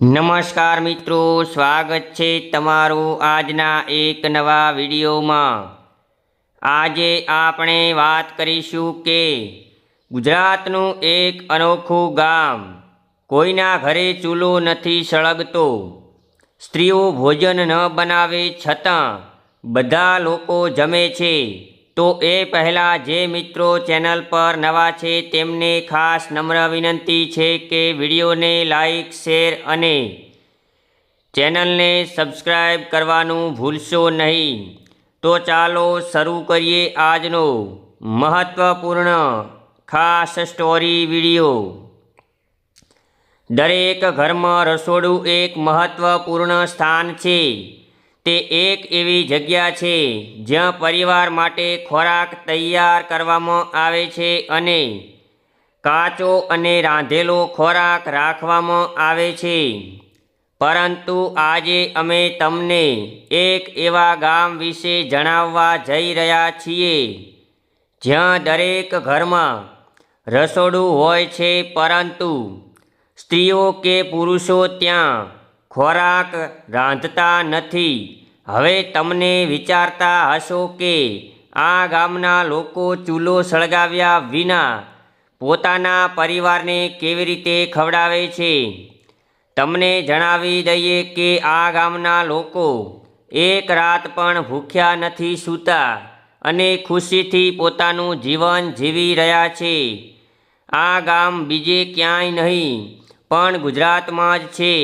નમસ્કાર મિત્રો, સ્વાગત છે તમારું આજના એક નવા વિડીયોમાં. આજે આપણે વાત કરીશું કે ગુજરાતનું એક અનોખું ગામ, કોઈના ઘરે ચૂલો નથી સળગતો. સ્ત્રીઓ ભોજન ન બનાવે છતાં બધા લોકો જમે છે. તો એ પહેલાં જે મિત્રો ચેનલ પર નવા છે તેમને ખાસ નમ્ર વિનંતી છે કે વિડીયોને લાઈક, શેર અને ચેનલને સબસ્ક્રાઈબ કરવાનું ભૂલશો નહીં. તો ચાલો શરૂ કરીએ આજનો મહત્ત્વપૂર્ણ ખાસ સ્ટોરી વીડિયો. દરેક ઘરમાં રસોડું એક મહત્ત્વપૂર્ણ સ્થાન છે. તે એક એવી જગ્યા છે જ્યાં પરિવાર માટે ખોરાક તૈયાર કરવામાં આવે છે અને કાચો અને રાંધેલો ખોરાક રાખવામાં આવે છે. પરંતુ આજે અમે તમને એક એવા ગામ વિશે જણાવવા જઈ રહ્યા છીએ, જ્યાં દરેક ઘરમાં રસોડું હોય છે, પરંતુ સ્ત્રીઓ કે પુરુષો ત્યાં ખોરાક રાંધતા નથી. હવે તમને વિચારતા હશો કે આ ગામના લોકો ચૂલો સળગાવ્યા વિના પોતાના પરિવારને કેવી રીતે ખવડાવે છે? તમને જણાવી દઈએ કે આ ગામના લોકો એક રાત પણ ભૂખ્યા નથી સૂતા અને ખુશીથી પોતાનું જીવન જીવી રહ્યા છે. આ ગામ બીજે ક્યાંય નહીં, પણ ગુજરાતમાં જ છે.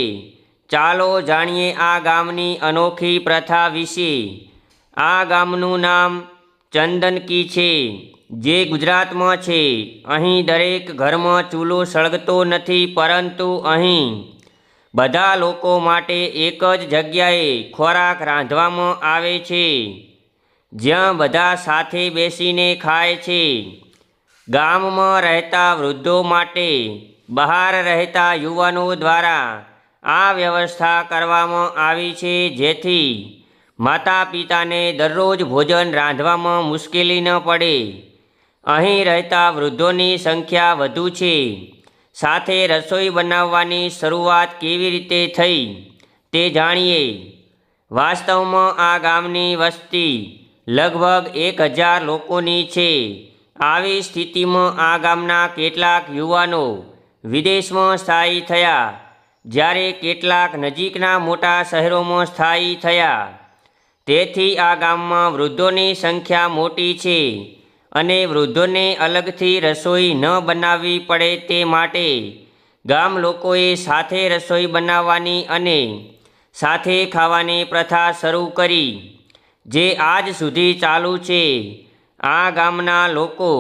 ચાલો જાણીએ આ ગામની અનોખી પ્રથા વિશે. આ ગામનું નામ ચંદનકી છે. જે ગુજરાતમાં છે. અહીં દરેક ઘરમાં ચૂલો સળગતો નથી, પરંતુ અહીં બધા લોકો માટે એક જ જગ્યાએ ખોરાક રાંધવામાં આવે છે. જ્યાં બધા સાથે બેસીને ખાય છે. ગામમાં રહેતા વૃદ્ધો માટે બહાર રહેતા યુવાનો દ્વારા આ વ્યવસ્થા કરવામાં આવી છે જેથી માતા પિતાને દરરોજ ભોજન રાંધવામાં મુશ્કેલી ન પડે. અહીં રહેતા વૃદ્ધોની સંખ્યા વધુ છે. સાથે રસોઈ બનાવવાની શરૂઆત કેવી રીતે થઈ તે જાણીએ. વાસ્તવમાં આ ગામની વસ્તી લગભગ એક હજાર લોકોની છે. આવી સ્થિતિમાં આ ગામના કેટલાક યુવાનો વિદેશમાં સ્થાયી થયા. જ્યારે કેટલાક નજીકના મોટા શહેરોમાં સ્થાયી થયા, તેથી આ ગામમાં વૃદ્ધોની સંખ્યા મોટી છે અને વૃદ્ધોને અલગથી રસોઈ ન બનાવવી પડે તે માટે ગામ લોકોએ સાથે રસોઈ બનાવવાની અને સાથે ખાવાની પ્રથા શરૂ કરી, જે આજ સુધી ચાલુ છે. આ ગામના લોકો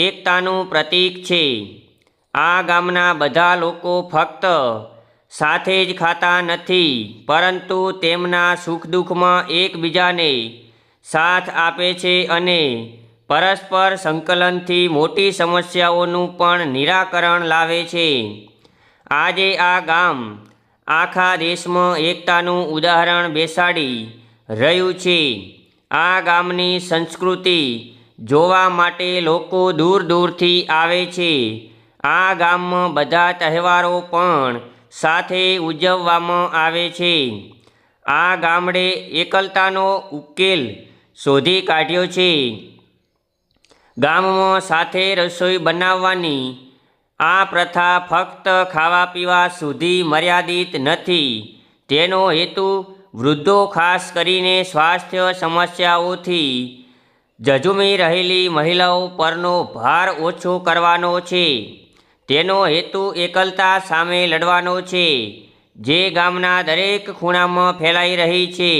એકતાનું પ્રતીક છે. આ ગામના બધા લોકો ફક્ત સાથે જ ખાતા નથી, પરંતુ તેમના સુખ દુઃખમાં એકબીજાને સાથ આપે છે અને પરસ્પર સંકલનથી મોટી સમસ્યાઓનું પણ નિરાકરણ લાવે છે. આજે આ ગામ આખા દેશમાં એકતાનું ઉદાહરણ બેસાડી રહ્યું છે. આ ગામની સંસ્કૃતિ જોવા માટે લોકો દૂર દૂરથી આવે છે. આ ગામમાં બધા તહેવારો પણ સાથે ઉજવવામાં આવે છે. આ ગામડે એકલતાનો ઉકેલ શોધી કાઢ્યો છે. ગામમાં સાથે રસોઈ બનાવવાની આ પ્રથા ફક્ત ખાવા પીવા સુધી મર્યાદિત નથી. તેનો હેતુ વૃદ્ધો ખાસ કરીને સ્વાસ્થ્ય સમસ્યાઓથી જજુમી રહેલી મહિલાઓ પરનો ભાર ઓછો કરવાનો છે. તેનો હેતુ એકલતા સામે લડવાનો છે. જે ગામના દરેક ખૂણામાં ફેલાઈ રહી છે.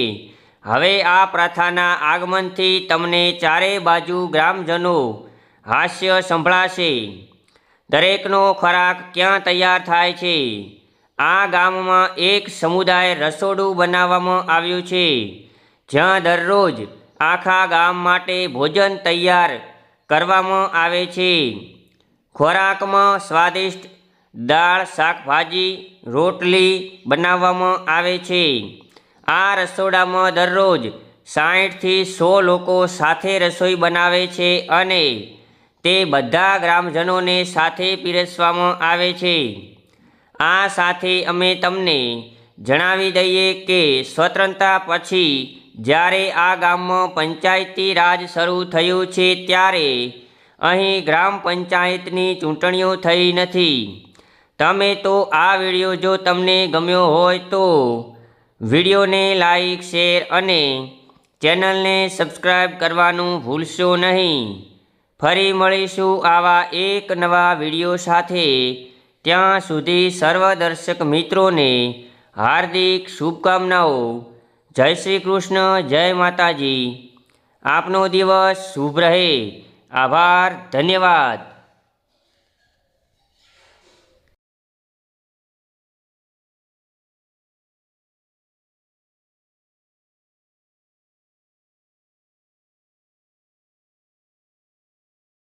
હવે આ પ્રથાના આગમનથી તમને ચારે બાજુ ગ્રામજનો હાસ્ય સંભળાશે. દરેકનો ખોરાક ક્યાં તૈયાર થાય છે? આ ગામમાં એક સમુદાય રસોડું બનાવવામાં આવ્યું છે. જ્યાં દરરોજ આખા ગામ માટે ભોજન તૈયાર કરવામાં આવે છે. ખોરાકમાં સ્વાદિષ્ટ દાળ, શાકભાજી, રોટલી બનાવવામાં આવે છે. આ રસોડામાં દરરોજ સાઠથી સો લોકો સાથે રસોઈ બનાવે છે અને તે બધા ગ્રામજનોને સાથે પીરસવામાં આવે છે. આ સાથે અમે તમને જણાવી દઈએ કે સ્વતંત્રતા પછી જ્યારે આ ગામમાં પંચાયતી રાજ શરૂ થયું છે ત્યારે અહીં ગ્રામ પંચાયતની ચૂંટણીઓ થઈ નથી. તમે તો આ વીડિયો જો તમને ગમ્યો હોય તો વિડીયોને લાઈક, શેર અને ચેનલને સબસ્ક્રાઈબ કરવાનું ભૂલશો નહીં. ફરી મળીશું આવા એક નવા વીડિયો સાથે. ત્યાં સુધી સર્વ દર્શક મિત્રોને હાર્દિક શુભકામનાઓ. જય શ્રી કૃષ્ણ, જય માતાજી. આપનો દિવસ શુભ રહે. આભાર ધન્યવાદ.